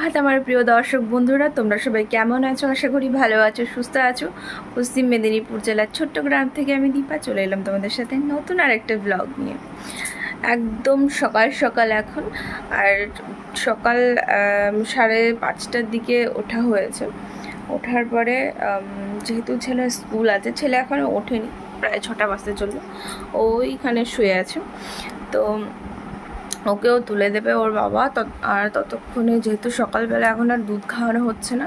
সুপ্রভাত আমার প্রিয় দর্শক বন্ধুরা। তোমরা সবাই কেমন আছো? আশা করি ভালো আছো, সুস্থ আছো। পশ্চিম মেদিনীপুর জেলার ছোট্ট গ্রাম থেকে আমি দীপা চলে এলাম তোমাদের সাথে নতুন আর একটা ব্লগ নিয়ে। একদম সকাল সকাল এখন, আর সকাল সাড়ে পাঁচটার দিকে ওঠা হয়েছে। ওঠার পরে যেহেতু ছেলে স্কুল আছে, ছেলে এখনও ওঠেনি, প্রায় ছটা বাজতে চলল। ওইখানে শুয়ে আছে। তো ওকেও তুলে দেবে ওর বাবা। আর ততক্ষণে যেহেতু সকালবেলা এখন আর দুধ খাওয়ানো হচ্ছে না,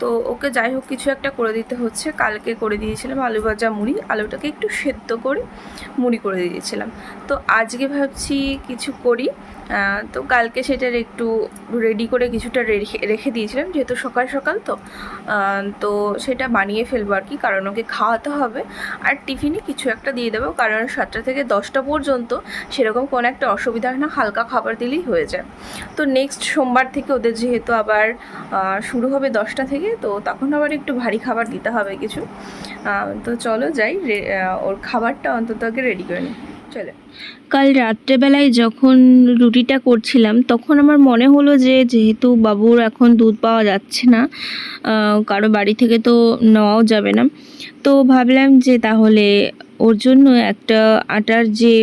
তো ওকে যাই হোক কিছু একটা করে দিতে হচ্ছে। কালকে করে দিয়েছিলাম আলু ভাজা মুড়ি। আলুটাকে একটু সেদ্ধ করে মুড়ি করে দিয়েছিলাম। তো আজকে ভাবছি কিছু করি। তো কালকে সেটার একটু রেডি করে কিছুটা রেখে দিয়েছিলাম, যেহেতু সকাল সকাল তো। তো সেটা বানিয়ে ফেলব আর কি, কারণ ওকে খাওয়াতে হবে। আর টিফিনে কিছু একটা দিয়ে দেবো, কারণ সাতটা থেকে দশটা পর্যন্ত সেরকম কোনো একটা অসুবিধা হয় না, হালকা খাবার দিলেই হয়ে যায়। তো নেক্সট সোমবার থেকে ওদের যেহেতু আবার শুরু হবে দশটা থেকে, তো তখন আবার একটু ভারী খাবার দিতে হবে কিছু। তো চলো যাই ওর খাবারটা অন্তত আগে রেডি করে নিই কাল রাত্রেবেলায় যখন রুটিটা করছিলাম, তখন আমার মনে হলো যে যেহেতু বাবুর এখন দুধ পাওয়া যাচ্ছে না কারও বাড়ি থেকে তো নেওয়াও যাবে না। তো ভাবলাম যে তাহলে ওর জন্য একটা আটার যে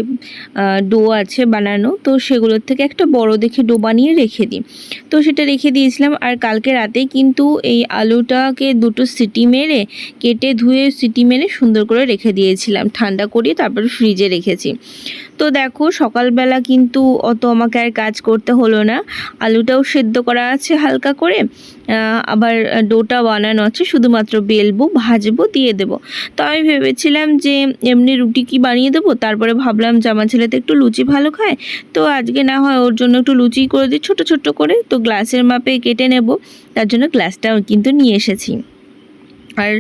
ডো আছে বানানো, তো সেগুলোর থেকে একটা বড় দেখে ডো বানিয়ে রেখে দিই। তো সেটা রেখে দিয়েছিলাম আর কালকে রাতে কিন্তু এই আলুটাকে দুটো সিটি মেরে, কেটে ধুয়ে সিটি মেরে সুন্দর করে রেখে দিয়েছিলাম। ঠান্ডা করিয়ে তারপর ফ্রিজে রেখেছি। তো দেখো, সকালবেলা কিন্তু অত আমাকে আর কাজ করতে হলো না। আলুটাও সেদ্ধ করা আছে হালকা করে আবার ডোটা বানানো আছে, শুধুমাত্র বেলবো, ভাজবো, দিয়ে দেবো। তো আমি ভেবেছিলাম যে এমনি রুটি কি বানিয়ে দেবো? তারপরে ভাবলাম জামা আমার ছেলে তো একটু লুচি ভালো খায়। তো আজকে না হয় ওর জন্য একটু লুচি করে দিই, ছোটো ছোটো করে। তো গ্লাসের মাপে কেটে নেব। তার জন্য গ্লাসটাও কিন্তু নিয়ে এসেছি। আর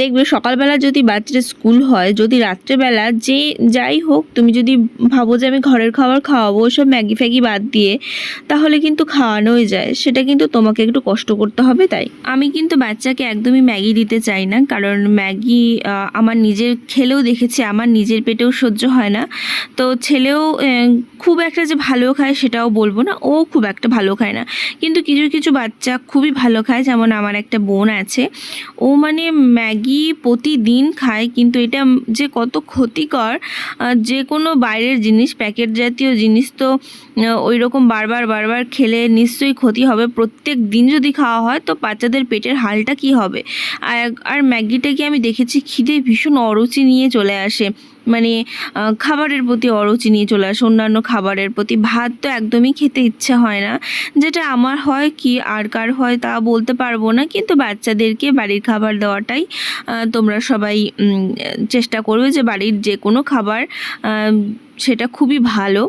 দেখবে সকালবেলা যদি বাচ্চার স্কুল হয়, যদি রাত্রেবেলা যে যাই হোক, তুমি যদি ভাবো যে আমি ঘরের খাবার খাওয়াবো সব ম্যাগি ফ্যাগি বাদ দিয়ে, তাহলে কিন্তু খাওয়ানোই যায়। সেটা কিন্তু তোমাকে একটু কষ্ট করতে হবে তাই। আমি কিন্তু বাচ্চাকে একদমই ম্যাগি দিতে চাই না, কারণ ম্যাগি আমার নিজের খেলেও দেখেছি, আমার নিজের পেটেও সহ্য হয় না। তো ছেলেও খুব একটা যে ভালো খায় সেটাও বলব না, ও খুব একটা ভালো খায় না। কিন্তু কিছু কিছু বাচ্চা খুবই ভালো খায়, যেমন আমার একটা বোন আছে। ও মানে ম্যাগি প্রতিদিন খায়, কিন্তু এটা যে কত ক্ষতিকর যে কোনো বাইরের জিনিস, প্যাকেট জাতীয় জিনিস তো ওই রকম বারবার বারবার খেলে নিশ্চয়ই ক্ষতি হবে। প্রত্যেক দিন যদি খাওয়া হয়, তো বাচ্চাদের পেটের হালটা কি হবে? আর ম্যাগিটাকে আমি দেখেছি, খিদে ভীষণ অরুচি নিয়ে চলে আসে। মানে খাবারের প্রতি অরুচি নিয়ে চলে আসে, অন্যান্য খাবারের প্রতি। ভাত তো একদমই খেতে ইচ্ছে হয় না। যেটা আমার হয় কি, আর কার হয় তা বলতে পারব না, কিন্তু বাচ্চাদেরকে বাড়ির খাবার দেওয়াটাই তোমরা সবাই চেষ্টা করবে যে বাড়ির যে কোনো খাবার সেটা খুবই ভালো।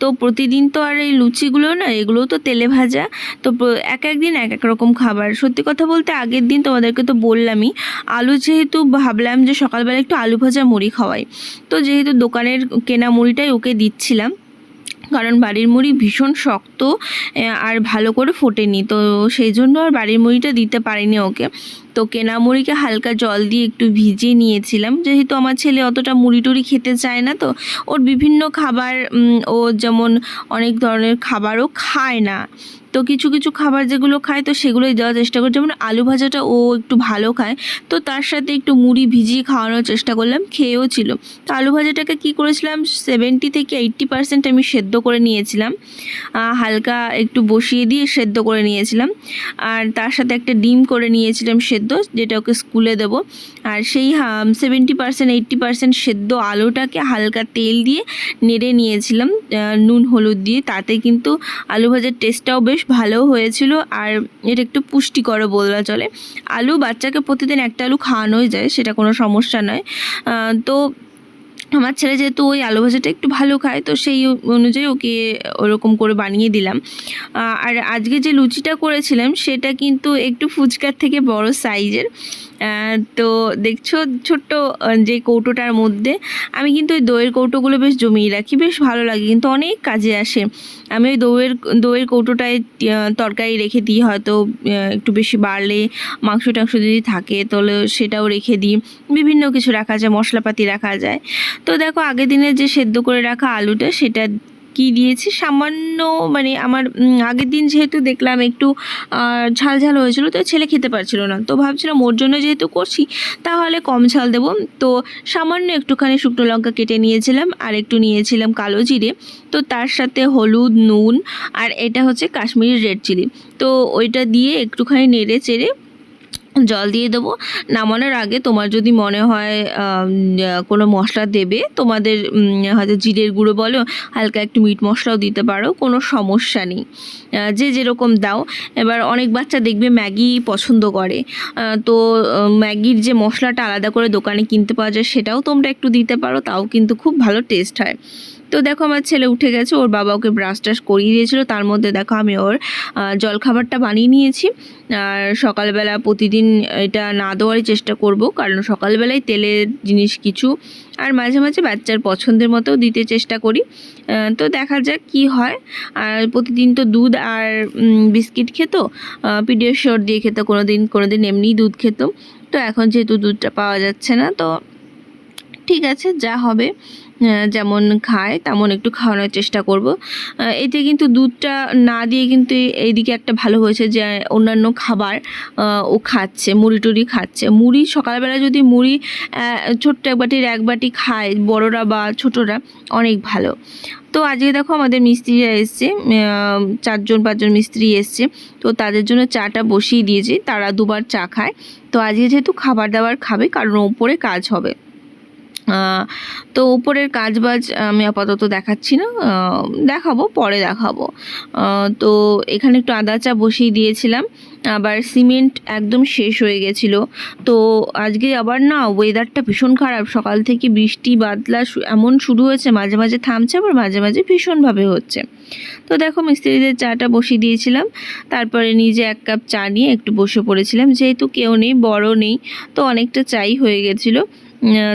তো প্রতিদিন তো আর এই লুচিগুলো না এগুলো তো তেলে ভাজা। তো এক এক দিন এক এক রকম খাবার। সত্যি কথা বলতে আগের দিন তোমাদেরকে তো বললামই, আলু যেহেতু ভাবলাম যে সকালবেলা একটু আলু ভাজা মুড়ি খাওয়াই। তো যেহেতু দোকানের কেনা মুড়িটাই ওকে দিচ্ছিলাম কারণ বাড়ির মুড়ি ভীষণ শক্ত আর ভালো করে ফোটেনি। তো সেই জন্য আর বাড়ির মুড়িটা দিতে পারিনি ওকে। তো কেনা মুড়িকে হালকা জল দিয়ে একটু ভিজিয়ে নিয়েছিলাম। যেহেতু আমার ছেলে অতটা মুড়ি টুড়ি খেতে চায় না তো, ওর বিভিন্ন খাবার ও যেমন অনেক ধরনের খাবারও খায় না। তো কিছু কিছু খাবার যেগুলো খায়, তো সেগুলোই দেওয়ার চেষ্টা করি। যেমন আলু ভাজাটা ও একটু ভালো খায়। তো তার সাথে একটু মুড়ি ভিজিয়ে খাওয়ানোর চেষ্টা করলাম, খেয়েও ছিল। তো আলু ভাজাটাকে কী করেছিলাম সেভেন্টি থেকে এইট্টি পার্সেন্ট আমি সেদ্ধ করে নিয়েছিলাম। হালকা একটু বসিয়ে দিয়ে সেদ্ধ করে নিয়েছিলাম। আর তার সাথে একটা ডিম করে নিয়েছিলাম সেদ্ধ, যেটা ওকে স্কুলে দেবো। আর সেই সেভেন্টি পার্সেন্ট এইট্টি পার্সেন্ট সেদ্ধ আলুটাকে হালকা তেল দিয়ে নেড়ে নিয়েছিলাম নুন, হলুদ দিয়ে। তাতে কিন্তু আলু ভাজার টেস্টটাও বেশ ভালো হয়েছিল আর এটা একটু পুষ্টিকর বলা চলে। আলু বাচ্চাকে প্রতিদিন একটা আলু খাওয়ানোই যায়, সেটা কোনো সমস্যা নয়। তো আমার ছেলে যেহেতু ওই আলু ভাজাটা একটু ভালো খায়, তো সেই অনুযায়ী ওকে ওরকম করে বানিয়ে দিলাম। আর আজকে যে লুচিটা করেছিলাম, সেটা কিন্তু একটু ফুচকার থেকে বড় সাইজের। তো দেখছ ছোট্ট যে কৌটোটার মধ্যে, আমি কিন্তু ওই দইয়ের কৌটোগুলো বেশ জমিয়ে রাখি, বেশ ভালো লাগে, কিন্তু অনেক কাজে আসে। আমি ওই দইয়ের দইয়ের কৌটোটায় তরকারি রেখে দিই, হয়তো একটু বেশি বাড়লে মাংস টাংস যদি থাকে, তাহলে সেটাও রেখে দিই। বিভিন্ন কিছু রাখা যায়, মশলাপাতি রাখা যায়। তো দেখো, আগের দিনের যে সেদ্ধ করে রাখা আলুটা, সেটা কি দিয়েছি? সামান্য মানে আমার আগের দিন যেহেতু দেখলাম একটু ঝাল ঝাল হয়েছিল, তো ছেলে খেতে পারছিল না। তো ভাবছিলাম ওর জন্য যেহেতু করছি, তাহলে কম ঝাল দেবো। তো সামান্য একটুখানি শুকনো লঙ্কা কেটে নিয়েছিলাম, আর একটু নিয়েছিলাম কালো জিরে। তো তার সাথে হলুদ, নুন, আর এটা হচ্ছে কাশ্মীরি রেড চিলি তো ওইটা দিয়ে একটুখানি নেড়ে চেড়ে জল দিয়ে দেবো। নামানোর আগে তোমার যদি মনে হয় কোনো মশলা দেবে, তোমাদের হয়তো জিরের গুঁড়ো বলো, হালকা একটু মিট মশলাও দিতে পারো, কোনো সমস্যা নেই। যে যেরকম দাও। এবার অনেক বাচ্চা দেখবে ম্যাগি পছন্দ করে। তো ম্যাগির যে মশলাটা আলাদা করে দোকানে কিনতে পাওয়া যায়, সেটাও তোমরা একটু দিতে পারো, তাও কিন্তু খুব ভালো টেস্ট হয়। তো দেখো আমার ছেলে উঠে গেছে, ওর বাবা ওকে ব্রাশ টাশ করিয়ে দিয়েছিল, তার মধ্যে দেখো আমি ওর জলখাবারটা বানিয়ে নিয়েছি। আর সকালবেলা প্রতিদিন এটা না দেওয়ারই চেষ্টা করব, কারণ সকালবেলায় তেলের জিনিস কিছু, আর মাঝে মাঝে বাচ্চার পছন্দের মতো দিতে চেষ্টা করি। তো দেখা যাক কি হয়। আর প্রতিদিন তো দুধ আর বিস্কিট খেত পিডিয়াশিওর দিয়ে খেত কোনো দিন কোনো দিন এমনি দুধ খেত। তো এখন যেহেতু দুধটা পাওয়া যাচ্ছে না, তো ঠিক আছে, যা হবে। যেমন খায়, তেমন একটু খাওয়ানোর চেষ্টা করব। এতে কিন্তু দুধটা না দিয়ে কিন্তু এইদিকে একটা ভালো হয়েছে যে, অন্যান্য খাবার ও খাচ্ছে, মুড়ি টুড়ি খাচ্ছে। মুড়ি সকালবেলা যদি মুড়ি ছোট্ট এক বাটির এক বাটি খায়, বড়রা বা ছোটরা, অনেক ভালো। তো আজকে দেখো আমাদের মিস্ত্রিরা এসছে চারজন পাঁচজন মিস্ত্রি এসছে। তো তাদের জন্য চাটা বসিয়ে দিয়েছি, তারা দুবার চা খায়। তো আজকে যেহেতু খাবার দাবার খাবে, কারণ ওপরে কাজ হবে। তো উপরের কাজ বাজ আমি আপাতত দেখাচ্ছি না। দেখাবো, পরে দেখাবো। তো এখানে একটু আদা চা বসিয়ে দিয়েছিলাম। আবার সিমেন্ট একদম শেষ হয়ে গেছিল। তো আজকে আবার না ওয়েদারটা ভীষণ খারাপ। সকাল থেকে বৃষ্টি, বাদলা এমন শুরু হয়েছে, মাঝে মাঝে থামছে, আবার মাঝে মাঝে ভীষণভাবে হচ্ছে। তো দেখো মিস্ত্রিদের চাটা বসিয়ে দিয়েছিলাম। তারপরে নিজে এক কাপ চা নিয়ে একটু বসে পড়েছিলাম। যেহেতু কেউ নেই, বড় নেই, তো অনেকটা চাই হয়ে গেছিল।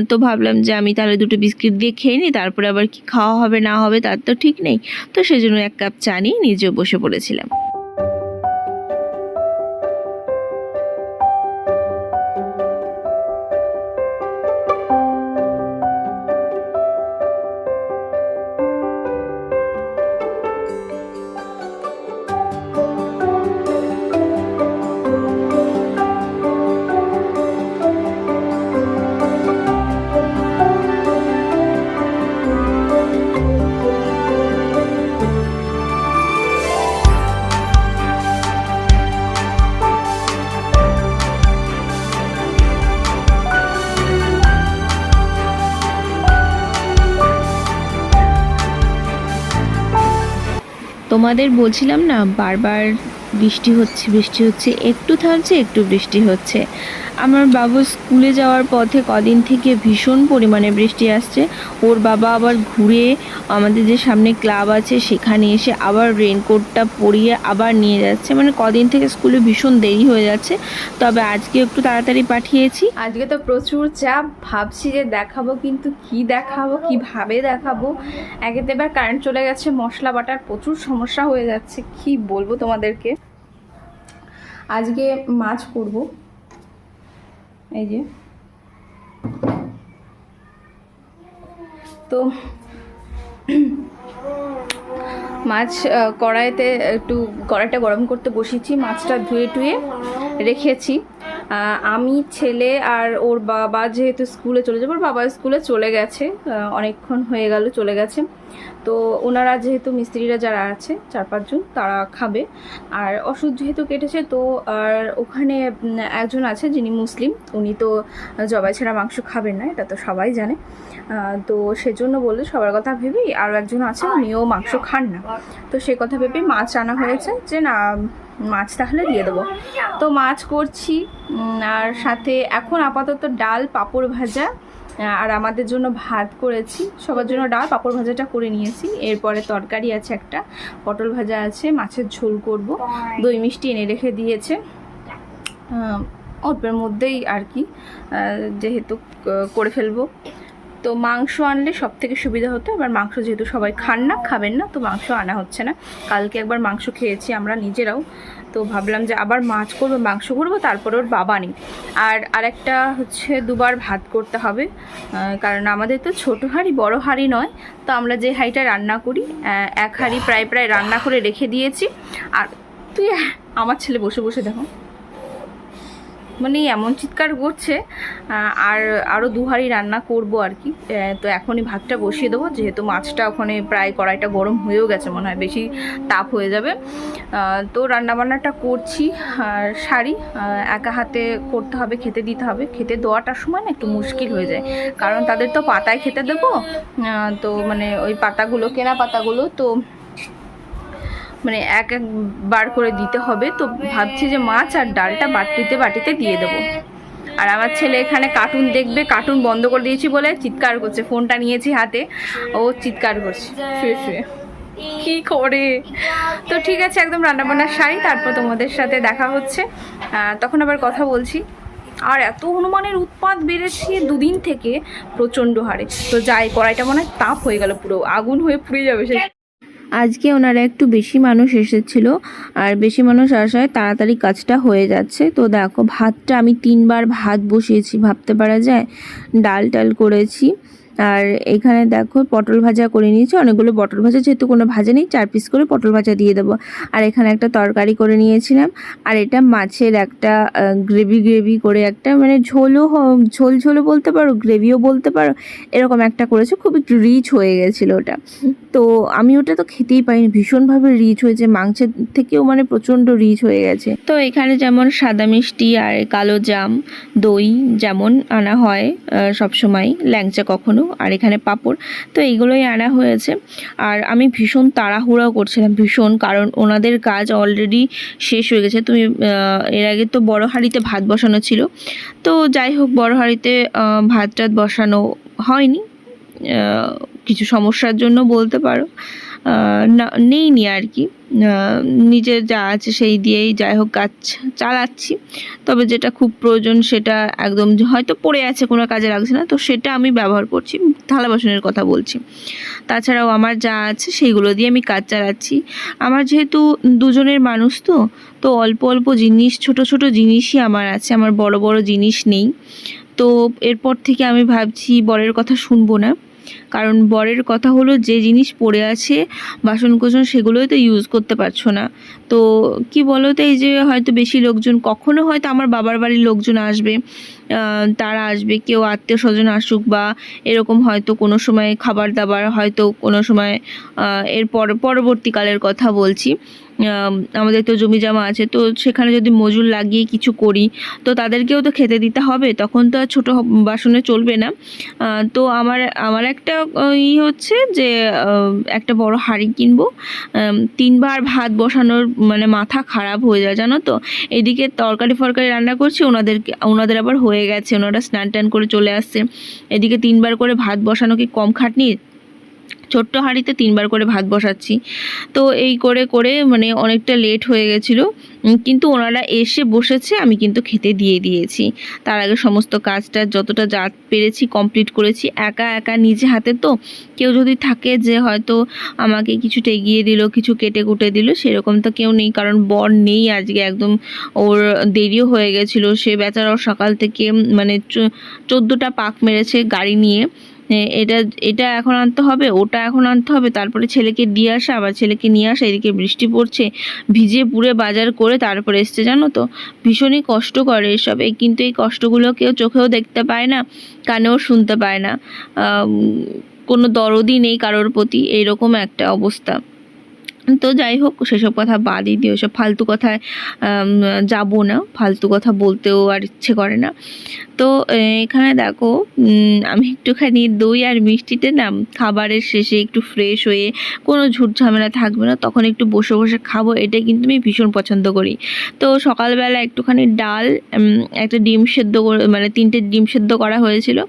তো ভাবলাম যে আমি তাহলে দুটো বিস্কিট দিয়ে খেয়ে নিই, তারপরে আবার কি খাওয়া হবে না হবে তার তো ঠিক নেই। তো সেজন্য এক কাপ চা নিয়ে নিজেও বসে পড়েছিলাম। তোমাদের বলছিলাম না বারবার বৃষ্টি হচ্ছে বৃষ্টি হচ্ছে একটু থামছে একটু বৃষ্টি হচ্ছে। আমার বাবু স্কুলে যাওয়ার পথে কদিন থেকে ভীষণ পরিমাণে বৃষ্টি আসছে। ওর বাবা আবার ঘুরে আমাদের যে সামনে ক্লাব আছে, সেখানে এসে আবার রেনকোটটা পরিয়ে আবার নিয়ে যাচ্ছে। মানে কদিন থেকে স্কুলে ভীষণ দেরি হয়ে যাচ্ছে। তবে আজকে একটু তাড়াতাড়ি পাঠিয়েছি। আজকে তো প্রচুর চাপ। ভাবছি যে দেখাবো, কিন্তু কি দেখাবো, কীভাবে দেখাবো? একেতে এবার কারেন্ট চলে গেছে, মশলা বাটার প্রচুর সমস্যা হয়ে যাচ্ছে। কি বলব তোমাদেরকে? আজকে মাছ করব। এই যে। তো মাছ কড়াইতে একটু কড়াইটা গরম করতে বসিয়েছি। মাছটা ধুয়ে টুয়ে রেখেছি। আমি, ছেলে আর ওর বাবা যেহেতু স্কুলে চলে যাবে, ওর বাবা স্কুলে চলে গেছে অনেকক্ষণ হয়ে গেল চলে গেছে। তো ওনারা যেহেতু মিস্ত্রিরা যারা আছে, চার পাঁচজন, তারা খাবে। আর ওষুধ যেহেতু কেটেছে, তো আর ওখানে একজন আছে যিনি মুসলিম, উনি তো জবাই ছাড়া মাংস খাবেন না, এটা তো সবাই জানে। তো সেজন্য বললে, সবার কথা ভেবেই আরও একজন আছে, উনিও মাংস খান না। তো সে কথা ভেবেই মাছ আনা হয়েছে যে, না মাছ তাহলে দিয়ে দেবো। তো মাছ করছি আর সাথে এখন আপাতত ডাল, পাঁপড় ভাজা আর আমাদের জন্য ভাত করেছি। সবার জন্য ডাল, পাঁপড় ভাজাটা করে নিয়েছি। এরপরে তরকারি আছে একটা, পটল ভাজা আছে, মাছের ঝোল করব। দই মিষ্টি এনে রেখে দিয়েছে। অল্পের মধ্যেই আর কি যেহেতু করে ফেলব। তো মাংস আনলে সব থেকে সুবিধা হতো। এবার মাংস যেহেতু সবাই খান না, খাবেন না, তো মাংস আনা হচ্ছে না। কালকে একবার মাংস খেয়েছি আমরা নিজেরাও। তো ভাবলাম যে আবার মাছ করব, মাংস করব, তারপর ওর বাবা নেই। আর আরেকটা হচ্ছে দুবার ভাত করতে হবে। কারণ আমাদের তো ছোটো হাঁড়ি, বড় হাঁড়ি নয়। তো আমরা যে হাঁড়িটা রান্না করি এক হাঁড়ি প্রায় প্রায় রান্না করে রেখে দিয়েছি। আর তুই, আমার ছেলে বসে বসে দেখো। মানে এমন চিৎকার করছে আর আরও দু হাঁড়ি রান্না করব আর কি। তো এখনই ভাতটা বসিয়ে দেবো, যেহেতু মাছটা ওখানে প্রায় কড়াইটা গরম হয়েও গেছে, মনে হয় বেশি তাপ হয়ে যাবে। তো রান্নাবান্নাটা করছি, আর শাড়ি একা হাতে করতে হবে, খেতে দিতে হবে। খেতে দেওয়াটার সময় না একটু মুশকিল হয়ে যায়, কারণ তাদের তো পাতায় খেতে দেবো তো মানে ওই পাতাগুলো, কেনা পাতাগুলো তো মানে এক একবার করে দিতে হবে, তো ভাবছি যে মাছ আর ডালটা বাটিতে বাটিতে দিয়ে দেবো। আর আমার ছেলে এখানে কার্টুন দেখবে কার্টুন বন্ধ করে দিয়েছি বলে চিৎকার করছে, ফোনটা নিয়েছি হাতে, ও চিৎকার করছে, শুয়ে শুয়ে। কি করে? তো ঠিক আছে, একদম রান্নাবান্না সারি, তারপর তোমাদের সাথে দেখা হচ্ছে। তখন আবার কথা বলছি। আর এত হনুমানের উৎপাত বেড়েছে দুদিন থেকে প্রচণ্ড হারে। তো যাই, কড়াইটা মনে হয় তাপ হয়ে গেল পুরো, আগুন হয়ে পুড়ে যাবে সে আজকে ওনারা একটু বেশি মানুষ এসেছিল, আর বেশি মানুষ আসায় তাড়াতাড়ি কাজটা হয়ে যাচ্ছে। তো দেখো, ভাতটা আমি তিনবার ভাত বসিয়েছি, ভাবতে পারা যায়? ডাল টাল করেছি। আর এখানে দেখো পটল ভাজা করে নিয়েছি। অনেকগুলো পটল ভাজা, যেহেতু কোনো ভাজা নেই, চার পিস করে পটল ভাজা দিয়ে দেবো। আর এখানে একটা তরকারি করে নিয়েছিলাম। আর এটা মাছের একটা গ্রেভি গ্রেভি করে একটা মানে ঝোলও ঝোল ঝোলও বলতে পারো গ্রেভিও বলতে পারো, এরকম একটা করেছে। খুব একটু রিচ হয়ে গেছিল ওটা। তো আমি ওটা তো খেতেই পাইনি ভীষণভাবে রিচ হয়েছে। মাংসের থেকেও মানে প্রচণ্ড রিচ হয়ে গেছে। তো এখানে যেমন সাদা মিষ্টি আর কালো জাম, দই যেমন আনা হয় সব সময় ল্যাংচা কখনো আর এখানে পাপড়। তো এইগুলোই আনা হয়েছে। আর আমি ভীষণ তাড়াহুড়া করছিলাম, ভীষণ, কারণ ওনাদের কাজ অলরেডি শেষ হয়ে গেছে। তুমি এর আগে তো বড় হাঁড়িতে ভাত বসানো ছিল। তো যাই হোক বড় হাঁড়িতে ভাত টাত বসানো হয়নি। কিছু সমস্যার জন্য বলতে পারো। নেইনি আর কি। নিজের যা আছে সেই দিয়েই যাই হোক কাজ চালাচ্ছি। তবে যেটা খুব প্রয়োজন সেটা একদম হয়তো পড়ে আছে, কোনো কাজে লাগছে না, তো সেটা আমি ব্যবহার করছি, থালা বাসনের কথা বলছি। তাছাড়াও আমার যা আছে সেইগুলো দিয়ে আমি কাজ চালাচ্ছি। আমার যেহেতু দুজনের মানুষ তো তো অল্প অল্প জিনিস, ছোট ছোট জিনিসই আমার আছে, আমার বড় বড় জিনিস নেই। তো এরপর থেকে আমি ভাবছি, বরের কথা শুনব না। কারণ বরের কথা হলো যে জিনিস পড়ে আছে, বাসন কোসন সেগুলোই তো ইউজ করতে পারছ না। তো কি বলো তো এই যে হয়তো বেশি লোকজন, কখনো হয়তো আমার বাবার বাড়ির লোকজন আসবে তারা আসবে, কেউ আত্মীয় স্বজন আসুক বা এরকম হয়তো কোনো সময় খাবার দাবার হয়তো কোনো সময় এর পর, পরবর্তীকালের কথা বলছি। আমাদের তো জমি জমা আছে, তো সেখানে যদি মজুর লাগিয়ে কিছু করি, তো তাদেরকেও তো খেতে দিতে হবে, তখন তো আর ছোটো বাসনে চলবে না। তো আমার আমার একটা, ই হচ্ছে যে একটা বড় হাঁড়ি কিনবো। তিনবার ভাত বসানোর মানে মাথা খারাপ হয়ে যায়, জানো তো? এদিকে তরকারি ফরকারি রান্না করছি, ওনাদেরকে, ওনাদের আবার হয়ে গেছে। ওনারা স্নান টান করে চলে আসছে। এদিকে তিনবার করে ভাত বসানো কি কম খাটনি ছোট্ট হাঁড়িতে তিনবার করে ভাত বসাচ্ছি। তো এই করে করে মানে অনেকটা লেট হয়ে গেছিল। কিন্তু ওনারা এসে বসেছে, আমি কিন্তু খেতে দিয়ে দিয়েছি। তার আগে সমস্ত কাজটা যতটা যা পেরেছি কমপ্লিট করেছি। একা একা নিজে হাতে তো কেউ যদি থাকে যে হয়তো আমাকে কিছু টেগিয়ে দিল, কিছু কেটে কুটে দিল, সেরকম তো কেউ নেই। কারণ বর নেই আজকে, একদম ওর দেরিও হয়ে গেছিল। সে বেচারাও সকাল থেকে মানে চোদ্দোটা পাক মেরেছে গাড়ি নিয়ে। এটা এটা এখন আনতে হবে, ওটা এখন আনতে হবে, তারপরে ছেলেকে দিয়ে আসা, আবার ছেলেকে নিয়ে আসা, এদিকে বৃষ্টি পড়ছে, ভিজে পুড়ে বাজার করে তারপরে এসছে, জানো তো? ভীষণই কষ্ট করে এসব এই কিন্তু এই কষ্টগুলো কেউ চোখেও দেখতে পায় না, কানেও শুনতে পায় না। কোনো দরদই নেই কারোর প্রতি, এইরকম একটা অবস্থা। তো যাই হোক, সেসব কথা বাদই দিয়ে ওসব ফালতু কথায় যাব না। ফালতু কথা বলতেও আর ইচ্ছে করে না। তো এখানে দেখো আমি একটুখানি দই আর মিষ্টিতে না খাবারের শেষে একটু ফ্রেশ হয়ে কোনো ঝুট ঝামেলা থাকবে না, তখন একটু বসে বসে খাব। এটা কিন্তু আমি ভীষণ পছন্দ করি। তো সকালবেলা একটুখানি ডাল একটা ডিম সেদ্ধ মানে তিনটে ডিম সেদ্ধ করা হয়েছিল।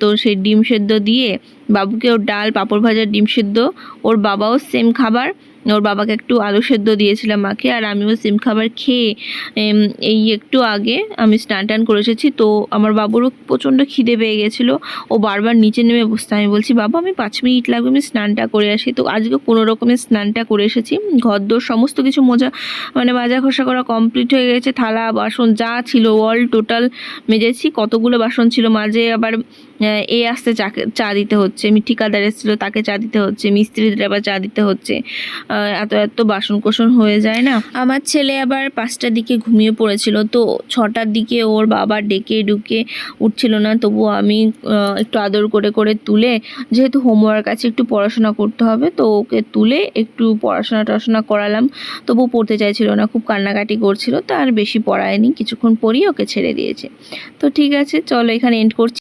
তো সেই ডিম সেদ্ধ দিয়ে বাবুকেও ডাল, পাঁপড় ভাজা, ডিম সেদ্ধ, ওর বাবাও সেম খাবার। ওর বাবাকে একটু আলু সেদ্ধ দিয়েছিলাম মাকে, আর আমিও সিম খাবার খেয়ে এই একটু আগে আমি স্নান টান করে এসেছি, তো আমার বাবুরও প্রচণ্ড খিদে পেয়ে গেছিল। ও বারবার নিচে নেমে বসতে আমি বলছি, বাবা, আমি পাঁচ মিনিট লাগবে, আমি স্নানটা করে আসি। তো আজকে কোনো রকমের স্নানটা করে এসেছি। ঘরদোর সমস্ত কিছু মোজা মানে মাজা ঘষা করা কমপ্লিট হয়ে গেছে। থালা, বাসন যা ছিল অল টোটাল মেজেছি। কতগুলো বাসন ছিল? মাঝে আবার, এ আসতে চা চা দিতে হচ্ছে। আমি ঠিকাদার এসেছিল, তাকে চা দিতে হচ্ছে। মিস্ত্রিদের আবার চা দিতে হচ্ছে। এত এত বাসন কোসন হয়ে যায় না। আমার ছেলে আবার পাঁচটার দিকে ঘুমিয়ে পড়েছিল, তো ছটার দিকে ওর বাবা ডেকে ডুকে উঠছিল না, তবু আমি একটু আদর করে করে তুলে, যেহেতু হোমওয়ার্ক আছে, একটু পড়াশোনা করতে হবে, তো ওকে তুলে একটু পড়াশোনা টড়াশোনা করালাম, তবু পড়তে চাইছিল না, খুব কান্নাকাটি করছিল, তো আর বেশি পড়ায়নি, কিছুক্ষণ পরই ওকে ছেড়ে দিয়েছে। তো ঠিক আছে, চলো এখানে এন্ড করছি।